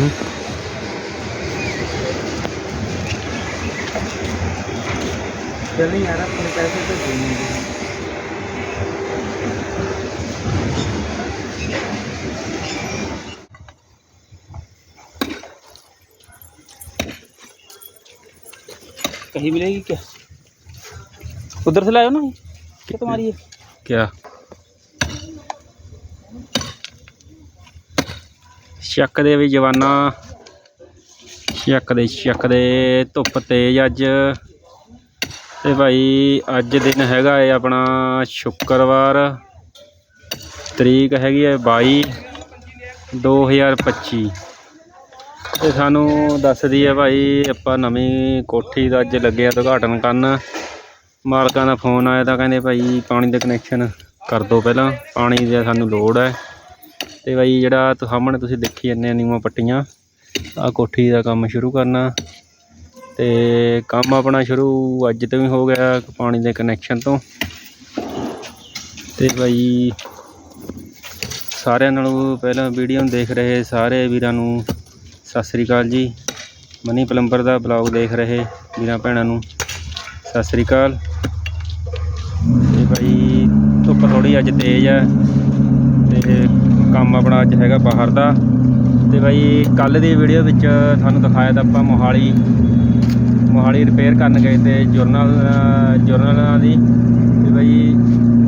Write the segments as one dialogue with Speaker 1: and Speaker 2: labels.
Speaker 1: देंगे कहीं मिलेगी क्या? उधर से लाओ ना? क्या तुम्हारी है?
Speaker 2: ਕਿਆ ਸ਼ੱਕ ਦੇ ਵੀ ਜਵਾਨਾ। ਸ਼ੱਕ ਦੇ ਸ਼ੱਕ ਦੇ ਧੁੱਪ ਤੇਜ਼ ਅੱਜ ਤੇ ਭਾਈ ਅੱਜ ਦਿਨ ਹੈਗਾ ਏ ਆਪਣਾ ਸ਼ੁੱਕਰਵਾਰ। ਤਰੀਕ ਹੈਗੀ ਹੈ 22 2025 ਤੇ ਸਾਨੂੰ ਦੱਸਦੀ ਹੈ ਭਾਈ ਆਪਾਂ ਨਵੀਂ ਕੋਠੀ ਦਾ ਅੱਜ ਲੱਗੇ ਆ ਉਦਘਾਟਨ ਕਰਨ। ਮਾਲਕਾਂ ਦਾ ਫੋਨ ਆਇਆ ਤਾਂ ਕਹਿੰਦੇ ਭਾਈ ਪਾਣੀ ਦਾ ਕਨੈਕਸ਼ਨ ਕਰ ਦਿਓ ਪਹਿਲਾਂ। ਪਾਣੀ ਦੀ ਸਾਨੂੰ ਲੋੜ ਹੈ। ਤੇ ਬਾਈ ਜਿਹੜਾ ਸਾਹਮਣੇ ਤੁਸੀਂ ਦੇਖੀ ਜਾਂਦੇ ਨੀਵਾਂ ਪੱਟੀਆਂ ਆ ਕੋਠੀ ਦਾ ਕੰਮ ਸ਼ੁਰੂ ਕਰਨਾ। ਤੇ ਕੰਮ ਆਪਣਾ ਸ਼ੁਰੂ ਅੱਜ ਤੋਂ ਹੀ ਹੋ ਗਿਆ ਪਾਣੀ ਦੇ ਕਨੈਕਸ਼ਨ ਤੋਂ। ਤੇ ਬਾਈ ਸਾਰਿਆਂ ਨਾਲੋਂ ਪਹਿਲਾਂ ਵੀਡੀਓ ਨੂੰ ਦੇਖ ਰਹੇ ਸਾਰੇ ਵੀਰਾਂ ਨੂੰ ਸਤਿ ਸ੍ਰੀ ਅਕਾਲ ਜੀ। ਮਨੀ ਪਲੰਬਰ ਦਾ ਬਲੌਗ ਦੇਖ ਰਹੇ ਵੀਰਾਂ ਭੈਣਾਂ ਨੂੰ ਸਤਿ ਸ੍ਰੀ ਅਕਾਲ। ਤੇ ਬਾਈ ਧੁੱਪ ਥੋੜੀ ਅੱਜ ਤੇਜ਼ ਹੈ ਤੇ ਕੰਮ ਆਪਣਾ ਅੱਜ ਹੈਗਾ ਬਾਹਰ ਦਾ। ਤੇ ਭਾਈ ਕੱਲ ਦੀ ਵੀਡੀਓ ਵਿੱਚ ਤੁਹਾਨੂੰ ਦਿਖਾਇਆ ਤਾਂ ਆਪਾਂ ਮੋਹਾਲੀ ਮੋਹਾਲੀ ਰਿਪੇਅਰ ਕਰਨ ਗਏ ਤੇ ਜਰਨਲ ਜਰਨਲਾਂ ਦੀ। ਤੇ ਭਾਈ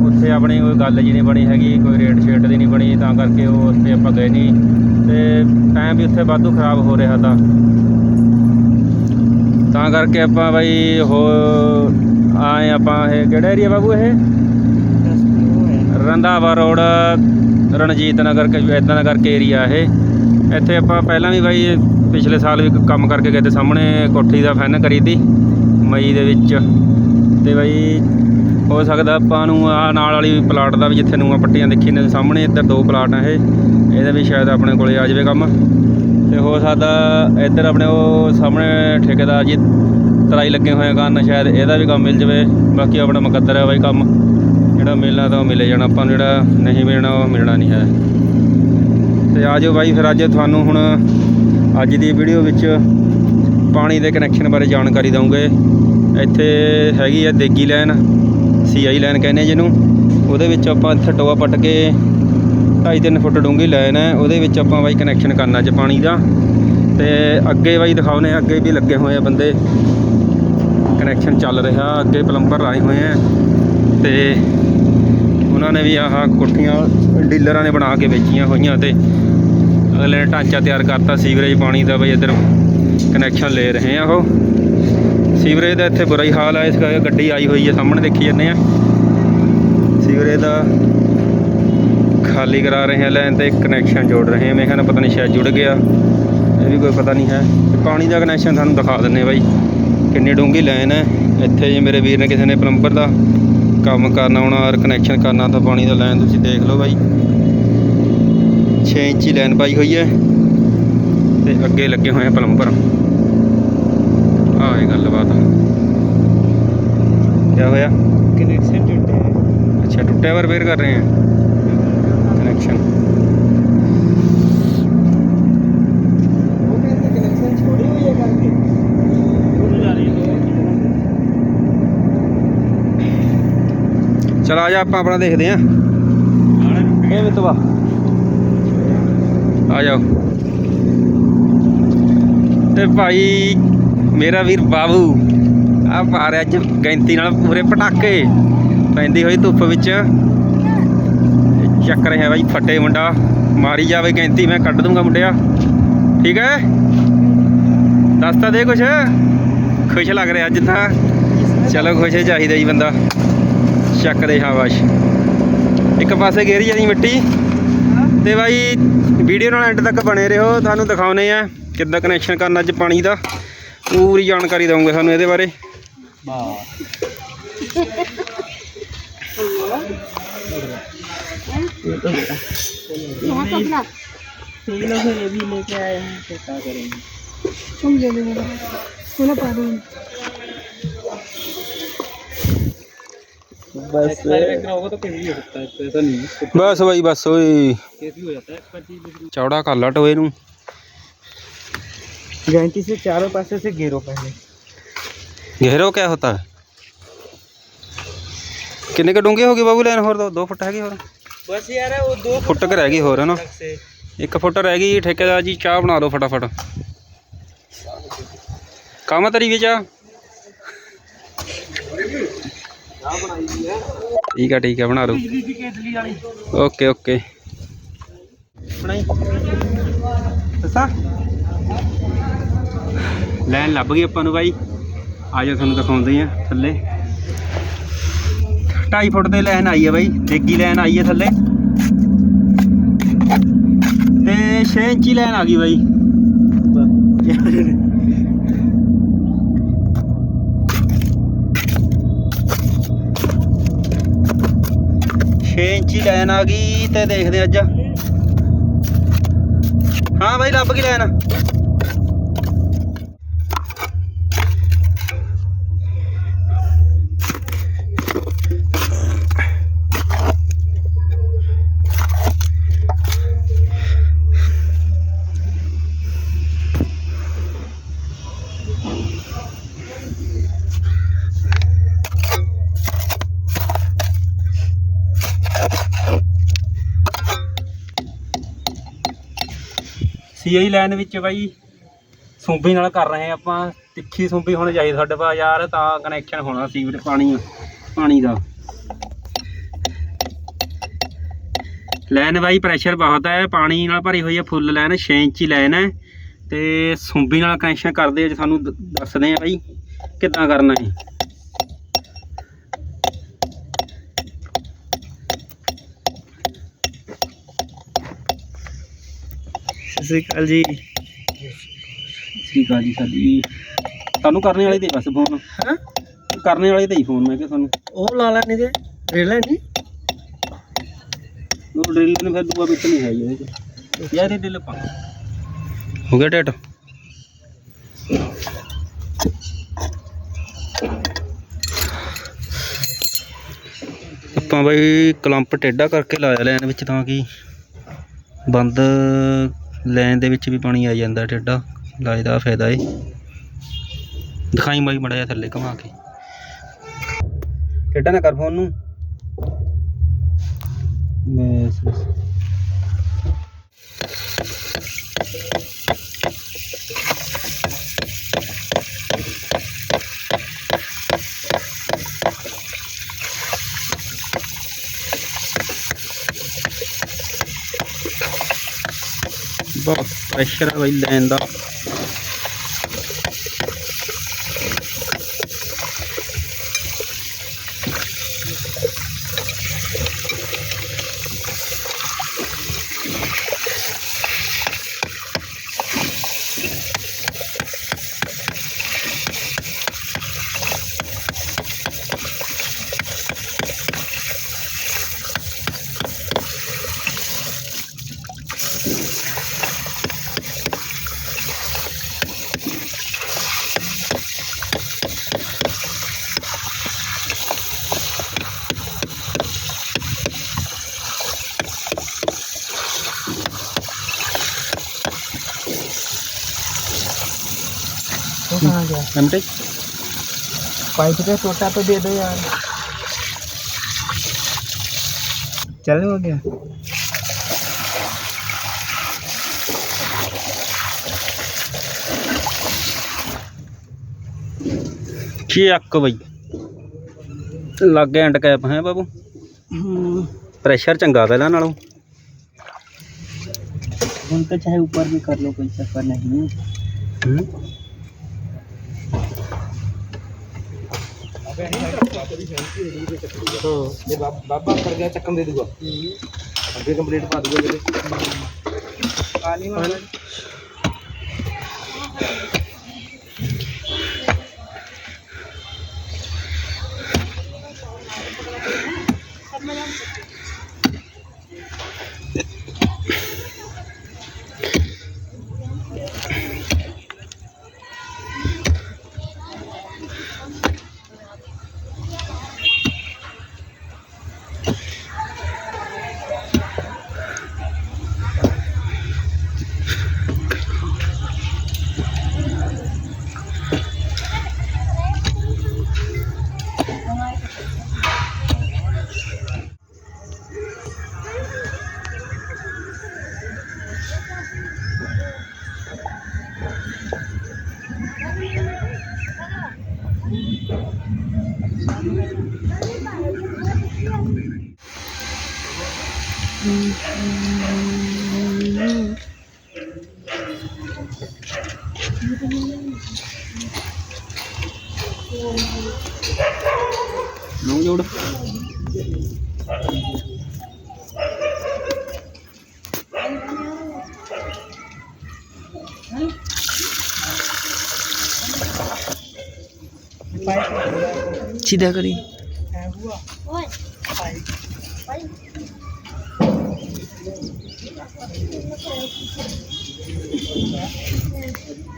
Speaker 2: ਉੱਥੇ ਆਪਣੀ ਕੋਈ ਗੱਲ ਜੀ ਨਹੀਂ ਬਣੀ ਹੈਗੀ ਕੋਈ ਰੇਟ ਸ਼ੇਟ ਦੀ ਨਹੀਂ ਬਣੀ ਤਾਂ ਕਰਕੇ ਉਹ ਉੱਥੇ ਆਪਾਂ ਗਏ ਨਹੀਂ। ਤੇ ਟਾਈਮ ਵੀ ਉੱਥੇ ਵਾਧੂ ਖਰਾਬ ਹੋ ਰਿਹਾ ਤਾਂ। ਤਾਂ ਕਰਕੇ ਆਪਾਂ ਬਾਈ ਹੋ ਆਏ ਆਪਾਂ ਇਹ ਕਿਹੜਾ ਏਰੀਆ ਬਾਬੂ ਇਹ? ਰੰਧਾਵਾ ਰੋਡ। ਰਣਜੀਤ ਨਗਰ ਕੇ ਇਦਾਂ ਦਾ ਕਰਕੇ ਏਰੀਆ ਇਹ। ਇੱਥੇ ਆਪਾਂ ਪਹਿਲਾਂ ਵੀ ਬਾਈ ਪਿਛਲੇ ਸਾਲ ਵੀ ਕੰਮ ਕਰਕੇ ਗਏ ਤੇ ਸਾਹਮਣੇ ਕੋਠੀ ਦਾ ਫੈਨ ਕਰੀ ਤੀ ਮਈ ਦੇ ਵਿੱਚ। ਤੇ ਬਾਈ ਹੋ ਸਕਦਾ ਆਪਾਂ ਨੂੰ ਆ ਨਾਲ ਵਾਲੀ ਪਲਾਟ ਦਾ ਵੀ ਜਿੱਥੇ ਨੂੰਆਂ ਪੱਟੀਆਂ ਦੇਖੀ ਨੇ ਸਾਹਮਣੇ, ਇੱਧਰ ਦੋ ਪਲਾਟ ਆ ਇਹ। ਇਹਦਾ ਵੀ ਸ਼ਾਇਦ ਆਪਣੇ ਕੋਲੇ ਆ ਜਾਵੇ ਕੰਮ। ਤੇ ਹੋ ਸਕਦਾ ਇੱਧਰ ਆਪਣੇ ਉਹ ਸਾਹਮਣੇ ਠੇਕੇਦਾਰ ਜੀ ਤਰਾਈ ਲੱਗੇ ਹੋਏ ਕਾਰਨ, ਸ਼ਾਇਦ ਇਹਦਾ ਵੀ ਕੰਮ ਮਿਲ ਜਾਵੇ। ਬਾਕੀ ਆਪਣਾ ਮੁਕੱਦਰ ਹੈ ਬਾਈ ਕੰਮ। ਜਿਹੜਾ ਮਿਲਣਾ ਤਾਂ ਉਹ ਮਿਲੇ ਜਾਣਾ ਆਪਾਂ ਨੂੰ ਜਿਹੜਾ ਨਹੀਂ ਮਿਲਣਾ ਉਹ ਮਿਲਣਾ ਨਹੀਂ ਹੈ। ਤੇ ਆ ਜਾਓ ਬਾਈ ਫਿਰ ਅੱਜ ਤੁਹਾਨੂੰ ਹੁਣ ਅੱਜ ਦੀ ਵੀਡੀਓ ਵਿੱਚ ਪਾਣੀ ਦੇ ਕਨੈਕਸ਼ਨ ਬਾਰੇ ਜਾਣਕਾਰੀ ਦਵਾਂਗੇ ਇੱਥੇ ਹੈਗੀ ਹੈ ਦੇਗੀ ਲਾਈਨ ਸੀਆਈ ਲਾਈਨ ਕਹਿੰਦੇ ਜਿਹਨੂੰ। ਉਹਦੇ ਵਿੱਚ ਆਪਾਂ ਇੱਥੇ ਟੋਆ ਪੱਟ ਕੇ 2.5-3 ਫੁੱਟ ਡੂੰਘੀ ਲਾਈਨ ਹੈ। ਉਹਦੇ ਵਿੱਚ ਆਪਾਂ ਬਾਈ ਕਨੈਕਸ਼ਨ ਕਰਨਾ ਚ ਪਾਣੀ ਦਾ। ਤੇ ਅੱਗੇ ਬਾਈ ਦਿਖਾਉਨੇ ਆ, ਅੱਗੇ ਵੀ ਲੱਗੇ ਹੋਏ ਆ ਬੰਦੇ। ਕਨੈਕਸ਼ਨ ਚੱਲ ਰਿਹਾ ਅੱਗੇ ਪਲੰਬਰ ਲਾਏ ਹੋਏ ਆ। ਤੇ ਉਹਨਾਂ ਨੇ ਵੀ ਆਹ ਕੋਠੀਆਂ ਡੀਲਰਾਂ ਨੇ ਬਣਾ ਕੇ ਵੇਚੀਆਂ ਹੋਈਆਂ ਤੇ ਅਗਲੇ ਨੇ ਢਾਂਚਾ ਤਿਆਰ ਕਰਤਾ, ਸੀਵਰੇਜ ਪਾਣੀ ਦਾ ਬਈ ਇੱਧਰ ਕਨੈਕਸ਼ਨ ਲੈ ਰਹੇ ਆ ਉਹ। ਸੀਵਰੇਜ ਦਾ ਇੱਥੇ ਬੁਰਾ ਹੀ ਹਾਲ ਹੈ ਇਸ ਕਰਕੇ ਗੱਡੀ ਆਈ ਹੋਈ ਹੈ ਸਾਹਮਣੇ ਦੇਖੀ ਜਾਂਦੇ ਆ। ਸੀਵਰੇਜ ਦਾ ਖਾਲੀ ਕਰਾ ਰਹੇ ਆ ਲਾਈਨ ਤੇ ਕਨੈਕਸ਼ਨ ਜੋੜ ਰਹੇ ਆ। ਮੈਂ ਕਹਿੰਦਾ ਪਤਾ ਨਹੀਂ ਸ਼ਾਇਦ ਜੁੜ ਗਿਆ, ਇਹ ਵੀ ਕੋਈ ਪਤਾ ਨਹੀਂ ਹੈ। ਪਾਣੀ ਦਾ ਕਨੈਕਸ਼ਨ ਤੁਹਾਨੂੰ ਦਿਖਾ ਦਿੰਨੇ ਬਾਈ, ਕਿੰਨੀ ਡੂੰਘੀ ਲਾਈਨ ਹੈ। ਇੱਥੇ ਜੇ ਮੇਰੇ ਵੀਰ ਨੇ ਕਿਸੇ ਨੇ ਪਲੰਬਰ ਦਾ ਕੰਮ ਕਰਨਾ ਹੁਣ ਔਰ ਕਨੈਕਸ਼ਨ ਕਰਨਾ ਤਾਂ ਪਾਣੀ ਦਾ ਲਾਈਨ ਤੁਸੀਂ ਦੇਖ ਲਓ ਬਾਈ। 6 ਇੰਚੀ ਲਾਈਨ ਪਾਈ ਹੋਈ ਹੈ ਤੇ ਅੱਗੇ ਲੱਗੇ ਹੋਏ ਆ ਪਲੰਬਰ ਆਏ ਇਹ ਗੱਲਬਾਤ ਕੀ ਹੋਇਆ?
Speaker 1: ਕਨੈਕਸ਼ਨ ਟੁੱਟਿਆ।
Speaker 2: ਅੱਛਾ ਟੁੱਟਿਆ ਰਿਪੇਅਰ ਕਰ ਰਹੇ ਆ। ਕਨੈਕਸ਼ਨ ਚਲ ਆ ਜਾ ਆਪਾਂ ਆਪਣਾ ਦੇਖਦੇ ਆ। ਇਹ ਮਿੱਤਵਾ ਆ ਜਾਓ। ਤੇ ਭਾਈ ਮੇਰਾ ਵੀਰ ਬਾਬੂ ਆ ਪਾ ਰਿਹਾ ਅੱਜ ਗੈਂਤੀ ਨਾਲ ਪੂਰੇ ਪਟਾਕੇ। ਪੈਂਦੀ ਹੋਈ ਧੁੱਪ ਵਿੱਚ। ਚੱਕ ਰਿਹਾ ਬਾਈ ਫੱਟੇ ਮੁੰਡਾ। ਮਾਰੀ ਜਾਵੇ ਗੈਂਤੀ ਮੈਂ ਕੱਢ ਦੂੰਗਾ ਮੁੰਡਿਆ। ਠੀਕ ਹੈ? ਦੱਸ ਤਾਂ ਦੇ ਕੁਛ। ਖੁਸ਼ ਲੱਗ ਰਿਹਾ ਅੱਜ ਤਾਂ। ਚਲੋ ਖੁਸ਼ ਚਾਹੀਦਾ ਜੀ ਬੰਦਾ। ਚੱਕ ਦੇ ਸ਼ਾਬਾਸ਼ ਇੱਕ ਪਾਸੇ ਗੇਰੀ ਜਾਨੀ ਮਿੱਟੀ ਤੇ ਬਾਈ ਵੀਡੀਓ ਨਾਲ ਐਂਡ ਤੱਕ ਬਣੇ ਰਹੋ ਤੁਹਾਨੂੰ ਦਿਖਾਉਨੇ ਆ ਕਿੱਦਾਂ ਕਨੈਕਸ਼ਨ ਕਰਨਾ ਅੱਜ ਪਾਣੀ ਦਾ। ਪੂਰੀ ਜਾਣਕਾਰੀ ਦਵਾਂਗੇ ਤੁਹਾਨੂੰ ਇਹਦੇ ਬਾਰੇ।
Speaker 3: यहाँ पर अपना
Speaker 1: तीनों से ये भी लेके आए हैं तो क्या करेंगे
Speaker 3: तुम ले लो मेरा बोला पा दूँ
Speaker 1: बस एक्सपायर होगा तो कैसे भी हो सकता है तो ऐसा नहीं है
Speaker 2: ਬਸ ਬਾਈ ਬਸ ਓਏ
Speaker 1: कैसे भी हो जाता है एक्सपायर चीज
Speaker 2: ਚੌੜਾ ਕਰ ਲਾ ਟੋਏ ਨੂੰ
Speaker 1: जयंती से चारों पासे से घेरो पहले
Speaker 2: घेरो क्या होता है ਕਿੰਨੇ ਕ ਡੂੰਘੀ ਹੋ ਗਈ ਬਾਬੂ ਲੈਣ ਹੋਰ 2 ਫੁੱਟ ਹੈਗੀ ਹੋਰ
Speaker 1: बस यार वो दो
Speaker 2: ਫੁੱਟ ਕ ਰਹਿ ਗਈ ਹੋਰ ਹੈ ਨਾ
Speaker 1: से
Speaker 2: ਇੱਕ ਫੁੱਟ ਰਹਿ ਗਈ ਠੇਕੇਦਾਰ ਜੀ ਚਾਹ ਬਣਾ ਲਓ ਫਟਾਫਟ ਕੰਮ ਤਰੀ ਵੀ ਚਾਹ ਠੀਕ ਆ ਠੀਕ ਆ ਬਣਾ ਲਓ ਓਕੇ ਓਕੇ।
Speaker 1: ਦੱਸਾਂ?
Speaker 2: ਲੈਨ ਲੱਭ ਗਈ ਆਪਾਂ ਨੂੰ ਬਾਈ। ਆ ਜਾ ਤੁਹਾਨੂੰ ਦਿਖਾਉਂਦੇ ਆ ਥੱਲੇ। 2.5 ਫੁੱਟ ਦੇ ਲੈਨ ਆਈ ਹੈ ਬਾਈ ਡੇਗੀ ਲੈਨ ਆਈ ਹੈ ਥੱਲੇ। ਤੇ 6 ਇੰਚੀ ਲੈਨ ਆ ਗਈ ਬਾਈ। ਛੇ ਲਾਈਨ ਆ ਗਈ ਤੇ ਦੇਖਦੇ ਅੱਜ। ਹਾਂ ਬਾਈ ਲੱਭ ਗਈ ਲਾਈਨ। ਸੀਆਈ ਲਾਈਨ ਵਿੱਚ ਬਾਈ, ਸੁੰਬੀ ਨਾਲ ਕਰ ਰਹੇ ਹਾਂ ਆਪਾਂ, ਤਿੱਖੀ ਸੁੰਬੀ ਹੋਣੀ ਚਾਹੀਦੀ ਸਾਡੇ ਪਾ ਯਾਰ, ਤਾਂ ਕਨੈਕਸ਼ਨ ਹੋਣਾ ਸੀਵਰੇਜ ਪਾਣੀ ਪਾਣੀ ਦਾ। ਲਾਈਨ ਬਾਈ ਪ੍ਰੈਸ਼ਰ ਬਹੁਤ ਹੈ, ਪਾਣੀ ਨਾਲ ਭਰੀ ਹੋਈ ਹੈ ਫੁੱਲ ਲਾਈਨ 6 ਇੰਚੀ ਲਾਈਨ ਹੈ, ਤੇ ਸੁੰਬੀ ਨਾਲ ਕਨੈਕਸ਼ਨ ਕਰਦੇ ਆ ਸਾਨੂੰ ਦੱਸਦੇ ਆ ਬਾਈ, ਕਿੱਦਾਂ ਕਰਨਾ ਹੈ।
Speaker 1: ਸਤਿ ਸ਼੍ਰੀ ਅਕਾਲ ਜੀ।
Speaker 2: ਸ੍ਰੀ ਅਕਾਲ ਜੀ ਸਾਡੀ ਤੁਹਾਨੂੰ ਕਰਨੇ ਵਾਲੇ ਤੇ ਬਸ ਫੋਨ।
Speaker 1: ਹਾਂ?
Speaker 2: ਕਰਨੇ ਵਾਲੇ ਤੇ ਹੀ ਫੋਨ ਮੈਂ ਕਿਹਾ ਤੁਹਾਨੂੰ।
Speaker 1: ਉਹ ਲਾ ਲੈਣੇ ਤੇ ਰੇਲਾ ਨਹੀਂ?
Speaker 2: ਉਹ ਡਰਿਲ ਨੇ ਫਿਰ ਦੂਆ ਵਿੱਚ ਨਹੀਂ ਹੈ ਜੀ ਇਹਦੇ ਚ। ਯਾਰ ਇਹ ਡਰਿਲ ਪਾ। ਹੋ ਗਿਆ ਡੇਟ? ਆਪਾਂ ਬਈ ਕਲੰਪ ਟੇਢਾ ਕਰਕੇ ਲਾਇਆ ਲੈਣ ਵਿੱਚ ਤਾਂ ਕਿ ਬੰਦ ਲੈਣ ਦੇ ਵਿੱਚ ਵੀ ਪਾਣੀ ਆ ਜਾਂਦਾ ਟੇਢਾ ਲਾਏ ਦਾ ਫਾਇਦਾ ਏ। ਦਿਖਾਈ ਮਾਈ ਮੜਾ ਜਾ ਥੱਲੇ ਘੁਮਾ ਕੇ। ਟੇਢਾ ਨਾ ਕਰ ਫੋਨ ਨੂੰ ਬਸ ਬਸ ਬਹੁਤ ਪ੍ਰੈਸ਼ਰ ਆ ਬਈ ਲੈਣ ਦਾ। नमटे
Speaker 1: पाइप का छोटा तो दे दो यार। चल हो गया।
Speaker 2: अक् बी लागे एंड कैप है बाबू? हम्म। प्रेशर चंगा पहला ना
Speaker 1: नालों तो चाहे ऊपर भी कर लो कोई चक्कर नहीं
Speaker 2: ਹਾਂ।
Speaker 1: ਇਹ ਬਾਬਾ ਕਰ ਗਿਆ ਚੱਕਣ ਦੇ ਦੂਗਾ। ਅੱਗੇ ਕੰਪਲੀਟ ਕਰ ਦੂਗਾ ਕਿਤੇ ਪਾਣੀ Mm-hmm. सीधा करी Thank you.